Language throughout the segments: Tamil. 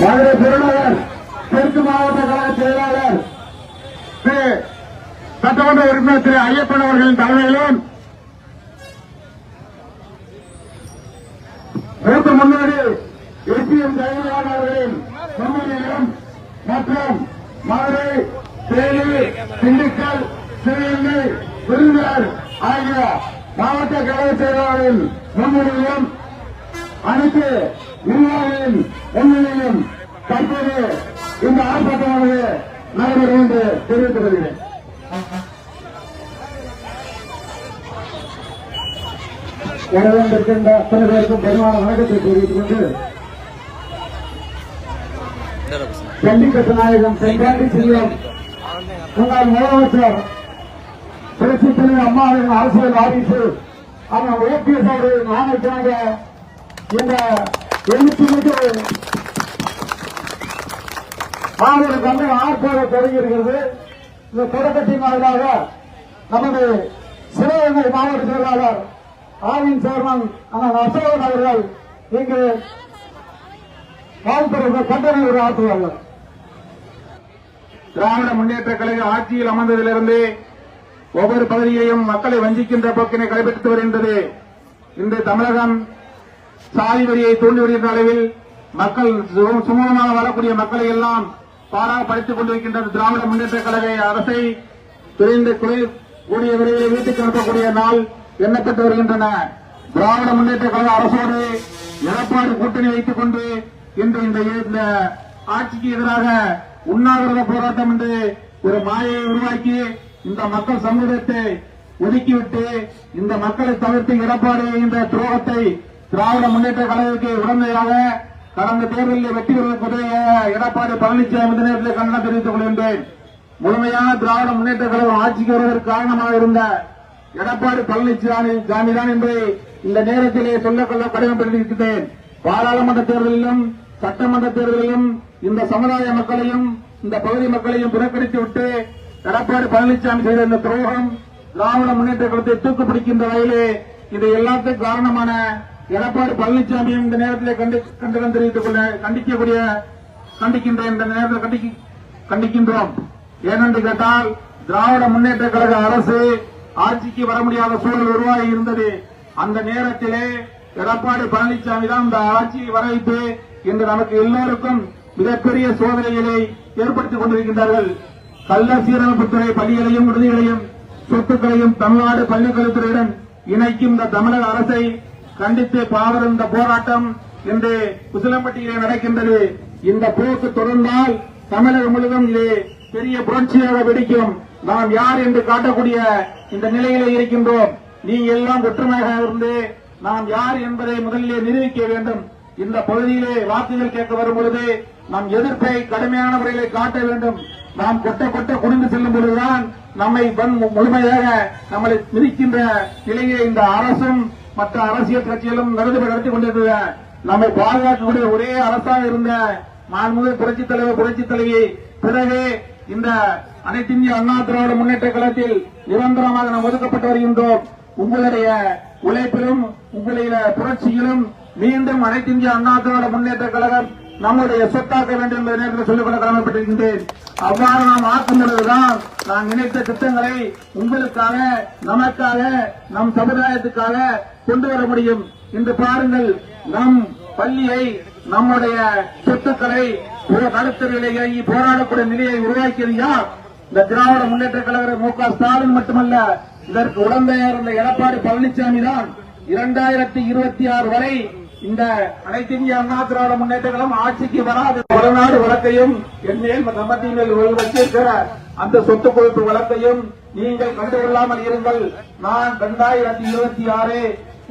மதுரை பெருநகர் தெற்கு மாவட்ட கழக செயலாளர் சட்டமன்ற உறுப்பினர் திரு. ஐயப்பன் அவர்களின் தலைமையிலும் மூத்த முன்னோடி எஸ்பிஎம் ஜெயலலிதா அவர்களின் முன்னிலையிலும் மற்றும் மதுரை தேனி திண்டுக்கல் சிவகங்கை விருந்தினர் ஆகிய மாவட்ட கழக செயலாளரின் முன்னிலையிலும் அனைத்து நிர்வாகிகளின் முன்னிலையிலும் தற்போது இந்த ஆர்ப்பாட்டமானது நடைபெறும் என்று தெரிவித்துக் கொள்கிறேன். வரவேண்டிருக்கின்ற அத்தனை பேருக்கும் பெருமான வணக்கத்தை தெரிவித்துக் கொண்டு ஜல்லிக்கட்டு நாயகம் செங்காட்டி செல்வம் முன்னாள் முதலமைச்சர் புரட்சி தலைவர் அம்மாவின் அரசியல் வாரிசு ஆனால் ஓபிஎஸ் அவர்கள் நாளைக்காக இந்த எழுச்சி மிகு மாணவர் கண்டு தொடங்கி இருக்கிறது இந்த தொடக்கத்தின் வாயிலாக நமது சிவகங்கை மாவட்ட செயலாளர் ஆவின் சேர்மன் அசோகன் அவர்கள் இங்கு வாழ்த்துறை கண்டன ஆற்றுவார்கள். திராவிட முன்னேற்ற கழக ஆட்சியில் அமர்ந்ததிலிருந்து ஒவ்வொரு பகுதியையும் மக்களை வஞ்சிக்கின்ற போக்கினை கடைபிடித்து வருகின்றது இன்று தமிழகம் சாதி வரியை தூண்டி வருகின்ற அளவில் மக்கள் சுமூகமாக வரக்கூடிய மக்களை எல்லாம் பாராப்படுத்திக் கொண்டிருக்கின்றது திராவிட முன்னேற்ற கழக அரசை துறைந்து குறை கூடிய விரைவில் வீட்டுக்கு அனுப்பக்கூடிய நாள் எண்ணப்பட்டு வருகின்றன. திராவிட முன்னேற்ற கழக அரசோடு எடப்பாடி கூட்டணி வைத்துக் கொண்டு இன்று இந்த ஆட்சிக்கு எதிராக உண்ணாவிரத போராட்டம் என்று ஒரு மாயை உருவாக்கி இந்த மக்கள் சமூகத்தை ஒதுக்கிவிட்டு இந்த மக்களை தவிர்த்து எடப்பாடி என்ற துரோகத்தை திராவிட முன்னேற்ற கழகத்துக்கு உடனடியாக கடந்த தேர்தலில் வெற்றி பெறுவதற்குரிய எடப்பாடி பழனிசாமி இந்த நேரத்தில் கண்டனம் தெரிவித்துக் கொள்கின்றேன். முழுமையான திராவிட முன்னேற்ற கழகம் ஆட்சிக்கு வருவதற்கு காரணமாக இருந்த எடப்பாடி பழனிசாமி சாமி தான் என்பதை இந்த நேரத்திலே சொல்ல கொள்ள கடமைப்பட்டிருக்கிறேன் பாராளுமன்ற தேர்தலிலும் சட்டமன்ற தேர்தலிலும் இந்த சமுதாய மக்களையும் இந்த பகுதி மக்களையும் புறக்கணித்து விட்டு எடப்பாடி பழனிசாமி செய்த இந்த துரோகம் திராவிட முன்னேற்ற கழகத்தை தூக்குப்பிடிக்கின்ற வகையிலே இது எல்லாத்துக்கும் காரணமான எடப்பாடி பழனிசாமியும் இந்த நேரத்தில் கண்டனம் தெரிவித்துக் கொள்ள கண்டிக்கக்கூடிய கண்டிக்கின்ற இந்த நேரத்தில் கண்டிக்கின்றோம். ஏனென்று கேட்டால் திராவிட முன்னேற்ற கழக அரசு ஆட்சிக்கு வர முடியாத சூழல் உருவாகி இருந்தது. அந்த நேரத்திலே எடப்பாடி பழனிசாமி தான் இந்த ஆட்சியை வரவைத்து இன்று நமக்கு எல்லோருக்கும் மிகப்பெரிய சோதனைகளை ஏற்படுத்திக் கொண்டிருக்கின்றார்கள். கள்ள சீரமைப்புத்துறை பள்ளிகளையும் விடுதிகளையும் சொத்துக்களையும் தமிழ்நாடு பள்ளிக்கல்வித்துறையுடன் இணைக்கும் இந்த தமிழக அரசை கண்டித்து பாவர் இந்த போராட்டம் இன்று குசிலம்பட்டியிலே நடக்கின்றது. இந்த போக்கு தொடர்ந்தால் தமிழகம் முழுவதும் இது பெரிய புரட்சியாக வெடிக்கும். நாம் யார் என்று காட்டக்கூடிய இந்த நிலையிலே இருக்கின்றோம். நீ எல்லாம் ஒற்றுமையாக இருந்து நாம் யார் என்பதை முதலிலே நிரூபிக்க வேண்டும். இந்த பகுதியிலே வாக்குகள் கேட்க வரும் பொழுது நம் எதிர்ப்பை கடுமையான முறையிலே காட்ட வேண்டும். நாம் கொட்ட கொட்ட குடிந்து செல்லும் பொழுதுதான் நம்மை வன் முழுமையாக நம்மளை மிதிக்கின்ற நிலையிலே இந்த அரசும் மற்ற அரசியல் கட்சிகளும் நடந்து நடத்தி கொண்டிருந்தது. நம்மை பாதுகாக்கக்கூடிய ஒரே அரசாக இருந்த மாண்புமிகு புரட்சித் தலைவர் புரட்சித் தலைவி. பிறகு இந்த அனைத்து இந்திய அண்ணா திராவிட முன்னேற்ற கழகத்தில் நிரந்தரமாக நாம் ஒதுக்கப்பட்டு வருகின்றோம். உங்களுடைய உழைப்பிலும் உங்களுடைய புரட்சியிலும் மீண்டும் அனைத்து இந்திய அண்ணா திராவிட முன்னேற்ற கழகம் நம்முடைய சொத்தாக்க வேண்டும் என்பதை நேரத்தில் சொல்லிக்கொள்ள கடமைப்பட்டிருக்கின்றேன். அவ்வாறு நாம் ஆக்கும் பொழுதுதான் நான் நினைத்த திட்டங்களை உங்களுக்காக நமக்காக நம் சமுதாயத்துக்காக கொண்டு வர முடியும். இன்று பாருங்கள் நம் பள்ளியை நம்முடைய சொத்துக்களை நடுத்தரிலே போராடக்கூடிய நிலையை உருவாக்கியது யார்? இந்த திராவிட முன்னேற்ற கழக மு க ஸ்டாலின் மட்டுமல்ல இதற்கு உடந்தையார் இருந்த எடப்பாடி பழனிசாமி தான் இரண்டாயிரத்தி இருபத்தி ஆறு வரை இந்த அனைத்து இந்திய அண்ணா திராவிட முன்னேற்றங்களும் ஆட்சிக்கு வராது. வடநாடு வழக்கையும் என் மேல் சம்பத்தின் மேல் வச்சிருக்கிற அந்த சொத்து குவிப்பு வழக்கையும் நீங்கள் கண்டுகொள்ளாமல் இருங்கள். நான் இரண்டாயிரத்தி இருபத்தி ஆறு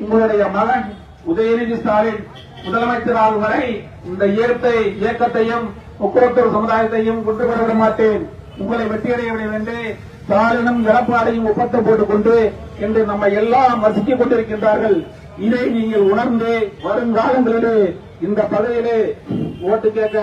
உங்களுடைய மகன் உதயநிதி ஸ்டாலின் முதலமைச்சராகும் வரை இந்த இயற்கை இயக்கத்தையும் முக்கோத்தூர் சமுதாயத்தையும் கொண்டு வர விட மாட்டேன் உங்களை வெற்றியடைய வேண்டும் என்று ஸ்டாலினும் எடப்பாடியும் ஒப்பந்தம் போட்டுக் கொண்டு இன்று நம்மை எல்லாம் வசிக்கிக் கொண்டிருக்கின்றார்கள். இதை நீங்கள் உணர்ந்து வருங்காலங்களிலே இந்த பதவியிலே ஓட்டு கேட்க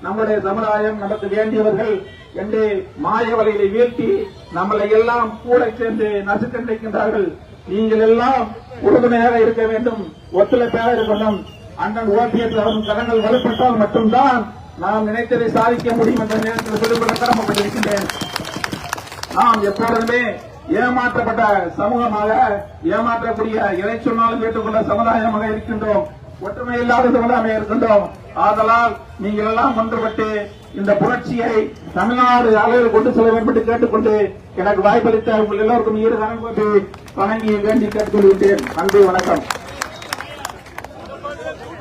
நம்முடைய சமுதாயம் நமக்கு வேண்டியவர்கள் என்று மாய வலையிலே வீழ்த்தி நம்மளை எல்லாம் கூட சேர்ந்து நசுக்கண்டிருக்கின்றார்கள் நீங்கள் எல்லாம் உறுதுணையாக இருக்க வேண்டும் ஒத்துழைப்பாக இருக்கணும். அண்ணன் ஓபிஎஸ் அவரும் கரங்கள் வலுப்பட்டால் மட்டும்தான் நாம் நினைத்ததை சாதிக்க முடியும் என்ற நேரத்தில் சொல்லிக்கொள்ள கடமைப்பட்டிருக்கின்றேன் நாம் எப்பொழுதுமே ஏமாற்றப்பட்ட சமூகமாக ஏமாற்றக்கூடிய எதை சொன்னாலும் ஏற்றுக்கொண்ட சமுதாயமாக இருக்கின்றோம். ஒற்றுமை இல்லாத சமுதாயமாக இருக்கின்றோம். ஆதலால் நீங்கள் எல்லாம் ஒன்றுபட்டு இந்த புரட்சியை தமிழ்நாடு அளவில் கொண்டு செல்ல வேண்டும் என்று கேட்டுக்கொண்டு எனக்கு வாய்ப்பளித்த உங்கள் எல்லோருக்கும் ஈடு வணங்கி வேண்டி கேட்டுக்கொள்கின்றேன். நன்றி வணக்கம்.